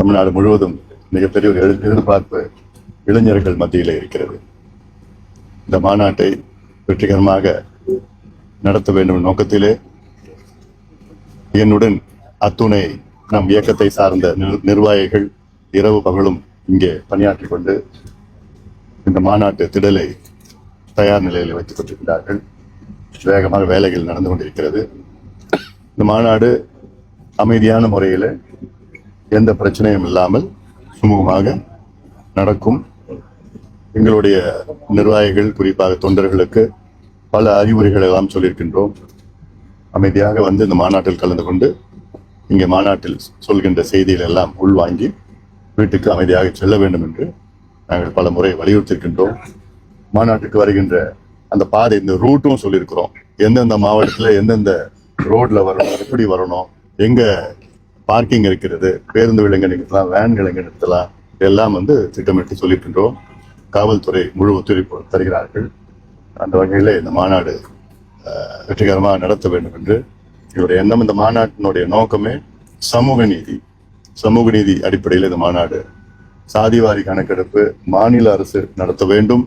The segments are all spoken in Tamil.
தமிழ்நாடு முழுவதும் மிகப்பெரிய ஒரு எதிர்- எதிர்பார்ப்பு இளைஞர்கள் மத்தியில் இருக்கிறது. இந்த மாநாட்டை வெற்றிகரமாக நடத்த வேண்டும் நோக்கத்திலே என்னுடன் அத்துணை நம் இயக்கத்தை சார்ந்த நிர்- நிர்வாகிகள் இரவு பகலும் இங்கே பணியாற்றி கொண்டு இந்த மாநாட்டு திடலை தயார் நிலையில் வைத்துக் கொண்டிருக்கிறார்கள். வேகமாக வேலைகள் நடந்து கொண்டிருக்கிறது. இந்த மாநாடு அமைதியான முறையில் எந்த பிரச்சனையும் இல்லாமல் சுமூகமாக நடக்கும். எங்களுடைய நிர்வாகிகள் குறிப்பாக தொண்டர்களுக்கு பல அறிவுரைகள் எல்லாம் சொல்லியிருக்கின்றோம். அமைதியாக வந்து இந்த மாநாட்டில் கலந்து கொண்டு இங்கே மாநாட்டில் சொல்கின்ற செய்திகள் எல்லாம் உள்வாங்கி வீட்டுக்கு அமைதியாக செல்ல வேண்டும் என்று நாங்கள் பல முறை வலியுறுத்தியிருக்கின்றோம். மாநாட்டுக்கு வருகின்ற அந்த பாதை இந்த ரூட்டும் சொல்லியிருக்கிறோம். எந்தெந்த மாவட்டத்தில் எந்தெந்த ரோட்ல வரணும் எப்படி வரணும் எங்கே பார்க்கிங் இருக்கிறது பேருந்து விலங்கு நிறுத்தலாம் வேன் விலங்கு நிறுத்தலாம் எல்லாம் வந்து திட்டமிட்டு சொல்லியிருக்கின்றோம் காவல்துறை முழு ஒத்துழைப்பு தருகிறார்கள். அந்த வகையில் இந்த மாநாடு வெற்றிகரமாக நடத்த வேண்டும் என்று இவருடைய எண்ணம். இந்த மாநாட்டினுடைய நோக்கமே சமூக நீதி. சமூக நீதி அடிப்படையில் இந்த மாநாடு சாதிவாரி கணக்கெடுப்பு மாநில அரசு நடத்த வேண்டும்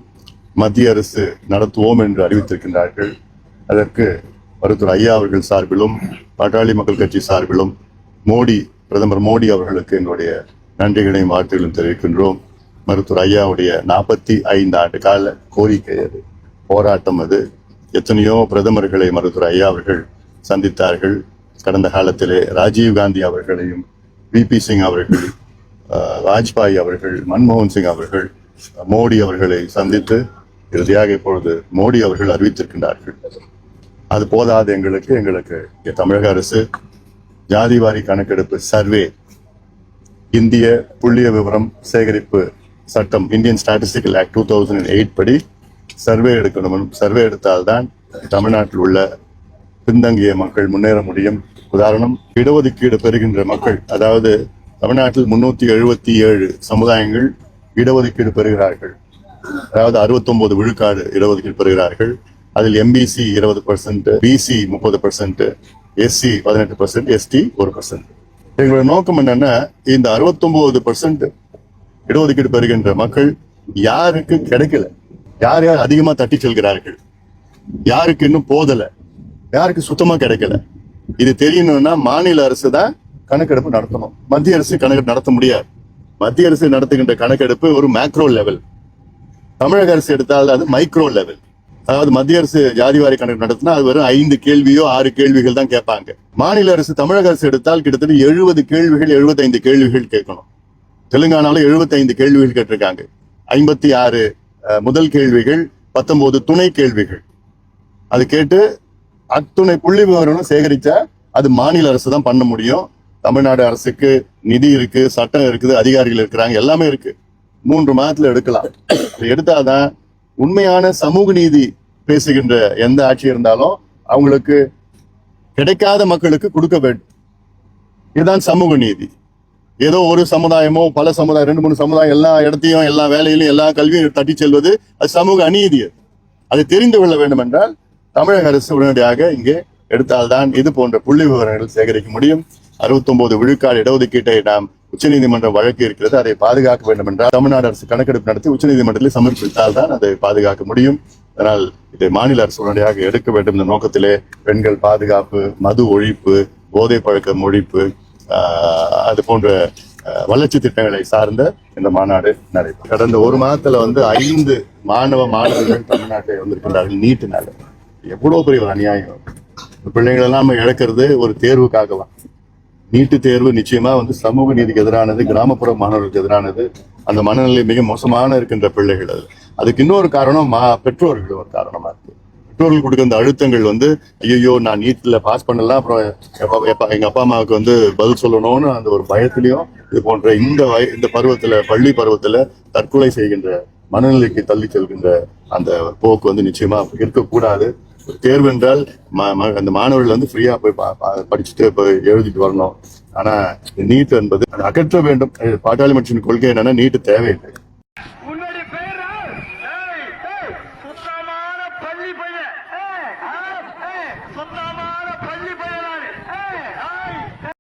மத்திய அரசு நடத்துவோம் என்று அறிவித்திருக்கின்றார்கள். அதற்கு மருத்துவர் ஐயா அவர்கள் சார்பிலும் பட்டாளி மக்கள் கட்சி சார்பிலும் மோடி பிரதமர் மோடி அவர்களுக்கு எங்களுடைய நன்றிகளையும் வாழ்த்துகளையும் தெரிவிக்கின்றோம். மருத்துவர் ஐயாவுடைய நாற்பத்தி ஐந்து ஆண்டு கால கோரிக்கை அது. போராட்டம் அது. எத்தனையோ பிரதமர்களை மருத்துவர் ஐயா அவர்கள் சந்தித்தார்கள். கடந்த காலத்திலே ராஜீவ் காந்தி அவர்களையும் விபி சிங் அவர்கள் வாஜ்பாய் அவர்கள் மன்மோகன் சிங் அவர்கள் மோடி அவர்களை சந்தித்து இறுதியாக இப்பொழுது மோடி அவர்கள் அறிவித்திருக்கின்றார்கள். அது போதாது எங்களுக்கு. எங்களுக்கு தமிழக அரசு ஜாதிவாரி கணக்கெடுப்பு சர்வே இந்திய புள்ளிய விவரம் சேகரிப்பு சட்டம் Indian statistical act two thousand eight படி சர்வே எடுக்கணும் சர்வே எடுத்தால்தான் தமிழ்நாட்டில் உள்ள பின்தங்கிய மக்கள் முன்னேற முடியும். உதாரணம் இடஒதுக்கீடு பெறுகின்ற மக்கள் அதாவது தமிழ்நாட்டில் முன்னூத்தி எழுபத்தி ஏழு சமுதாயங்கள் இடஒதுக்கீடு பெறுகிறார்கள். அதாவது 69 விழுக்காடு இடஒதுக்கீடு பெறுகிறார்கள். அதில் எம்பிசி இருபது பர்சன்ட் பிசி முப்பது பர்சன்ட் எஸ்சி பதினெட்டு பர்சன்ட் எஸ்டி ஒரு பர்சன்ட் எங்களோட நோக்கம் என்னன்னா இந்த 69% பர்சன்ட் இடஒதுக்கீடு பெறுகின்ற மக்கள் யாருக்கு கிடைக்கல. யார் யார் அதிகமா தட்டி செல்கிறார்கள்? யாருக்கு இன்னும் போதல? யாருக்கு சுத்தமா கிடைக்கல? இது தெரியணும்னா மாநில அரசு தான் கணக்கெடுப்பு நடத்தணும். மத்திய அரசு கணக்கெடுப்பு நடத்த முடியாது. மத்திய அரசு நடத்துகின்ற கணக்கெடுப்பு ஒரு மேக்ரோ லெவல் தமிழக அரசு எடுத்தால் அது மைக்ரோ லெவல் அதாவது மத்திய அரசு ஜாதிவாரி கணக்கு நடத்தினா அது வெறும் ஐந்து கேள்வியோ ஆறு கேள்விகள் தான் கேட்பாங்க. மாநில அரசு தமிழக அரசு எடுத்தால் கிட்டத்தட்ட எழுபது கேள்விகள் 75 கேள்விகள் கேட்கணும். தெலுங்கானால 75 கேள்விகள் கேட்டிருக்காங்க. ஐம்பத்தி ஆறு முதல் கேள்விகள் பத்தொன்பது துணை கேள்விகள். அது கேட்டு அத்துணை புள்ளி விவரங்களும் சேகரிச்சா அது மாநில அரசு தான் பண்ண முடியும். தமிழ்நாடு அரசுக்கு நிதி இருக்கு சட்டம் இருக்குது அதிகாரிகள் இருக்கிறாங்க எல்லாமே இருக்கு. மூன்று மாதத்துல எடுக்கலாம். அது எடுத்தாதான் உண்மையான சமூக நீதி பேசுகின்ற எந்த ஆட்சி இருந்தாலும் அவங்களுக்கு கிடைக்காத மக்களுக்கு கொடுக்க வேண்டும் இதுதான் சமூக நீதி ஏதோ ஒரு சமுதாயமோ பல சமுதாயம் ரெண்டு மூணு சமுதாயம் எல்லா இடத்தையும் எல்லா வேலையிலும் எல்லா கல்வியும் தட்டி செல்வது அது சமூக அநீதி அது. அதை தெரிந்து கொள்ள வேண்டும் என்றால் தமிழக அரசு உடனடியாக இங்கே எடுத்தால்தான் இது போன்ற புள்ளி விவரங்கள் சேகரிக்க முடியும் 69 விழுக்காடு இடஒதுக்கீட்டை நாம் உச்சநீதிமன்ற வழக்கு இருக்கிறது. அதை பாதுகாக்க வேண்டும் என்றால் தமிழ்நாடு அரசு கணக்கெடுப்பு நடத்தி உச்சநீதிமன்றத்தில் சமர்ப்பித்தால் தான் அதை பாதுகாக்க முடியும். அதனால் இதை மாநில அரசு உடனடியாக எடுக்க வேண்டும் என்ற நோக்கத்திலே பெண்கள் பாதுகாப்பு மது ஒழிப்பு போதை பழக்கம் ஒழிப்பு ஆஹ், அது போன்ற வளர்ச்சி திட்டங்களை சார்ந்த இந்த மாநாடு நடைபெறும். கடந்த ஒரு மாதத்துல வந்து ஐந்து மாணவ மாணவர்கள் தமிழ்நாட்டை வந்திருக்கிறார்கள் நீட்டினால எவ்வளவு பெரிய ஒரு அநியாயம். பிள்ளைகளெல்லாம் இழக்கிறது ஒரு தேர்வுக்காகவா நீட்டு தேர்வு நிச்சயமா வந்து சமூக நீதிக்கு எதிரானது கிராமப்புற மாணவர்களுக்கு எதிரானது அந்த மனநிலை மிக மோசமான இருக்கின்ற பிள்ளைகள் அது. அதுக்கு இன்னொரு காரணம் மா பெற்றோர்கள் ஒரு காரணமா இருக்கு. பெற்றோர்கள் கொடுக்க அந்த அழுத்தங்கள் வந்து ஐயோ நான் நீட்ல பாஸ் பண்ணலாம் அப்புறம் எங்க அப்பா அம்மாவுக்கு வந்து பதில் சொல்லணும்னு அந்த ஒரு பயத்திலையும் இது போன்ற இந்த வய இந்த பருவத்துல பள்ளி பருவத்துல தற்கொலை செய்கின்ற மனநிலைக்கு தள்ளி செல்கின்ற அந்த போக்கு வந்து நிச்சயமா இருக்கக்கூடாது. தேர்வு என்றால் ம- அந்த மாணவர்கள் வந்து ஃப்ரீயா போய் பா- படிச்சுட்டு போய் எழுதிட்டு வரணும். ஆனா நீட் என்பது அகற்ற வேண்டும். பாட்டாளி மனுஷன் கொள்கை என்னன்னா நீட்டு தேவையில்லை.